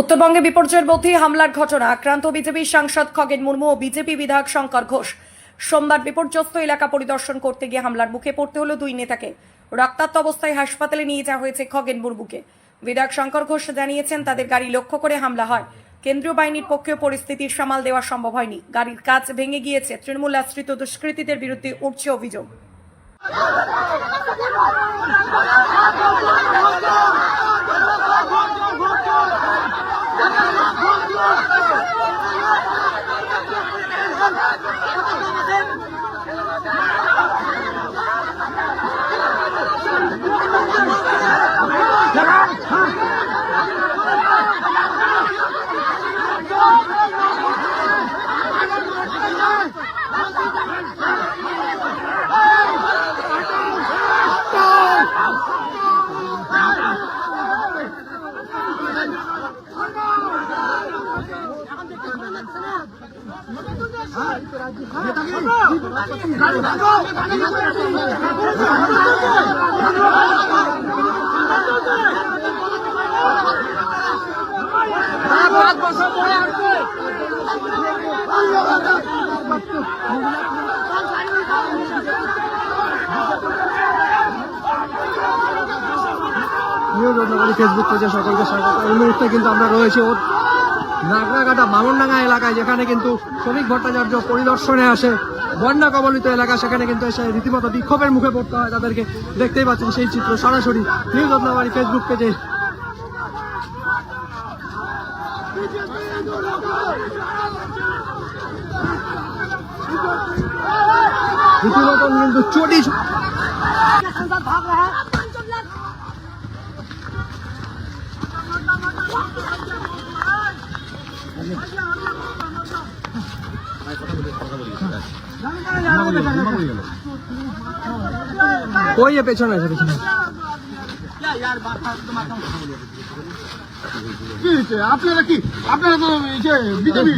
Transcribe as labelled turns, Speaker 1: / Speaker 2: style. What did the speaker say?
Speaker 1: উত্তরবঙ্গে বিপর্যয়ের মধ্যেই হামলার ঘটনা, আক্রান্ত বিজেপি সাংসদ খগেন মুর্মু ও বিজেপি বিধায়ক শঙ্কর ঘোষ। সোমবার বিপর্যস্ত এলাকা পরিদর্শন করতে গিয়ে হামলার মুখে পড়তে হলো দুই নেতাকে। রক্তাক্ত অবস্থায় হাসপাতালে নিয়ে যাওয়া হয়েছে খগেন মুর্মুকে। বিধায়ক শঙ্কর ঘোষ জানিয়েছেন, তাদের গাড়ি লক্ষ্য করে হামলা হয়। কেন্দ্রীয় বাহিনীর পক্ষেও পরিস্থিতির সামাল দেওয়া সম্ভব হয়নি। গাড়ির কাজ ভেঙে গিয়েছে তৃণমূল আশ্রিত দুষ্কৃতীদের বিরুদ্ধে উঠছে অভিযোগ।
Speaker 2: নিউজ রত্নবাড়ি ফেসবুক পেজে সকলকে স্বাগত। এই কিন্তু আমরা রয়েছি ওর নাগরাঘাটা মামনডাঙ্গা এলাকায় যেখানে কিন্তু শ্রমিক ভট্টাচার্য পরিদর্শনে আসে। বন্যা কবলিত এলাকা সেখানে কিন্তু এসে রীতিমতো বিক্ষোভের মুখে পড়তে হয় তাদেরকে। দেখতেই পাচ্ছেন সেই চিত্র সরাসরি নিউজ রত্নবাড়ি ফেসবুক পেজে। রীতিমতন কিন্তু চটি ওই যে পেছনে আছে পেছনে
Speaker 3: আপনারা কি আপনারা তো বিজেপি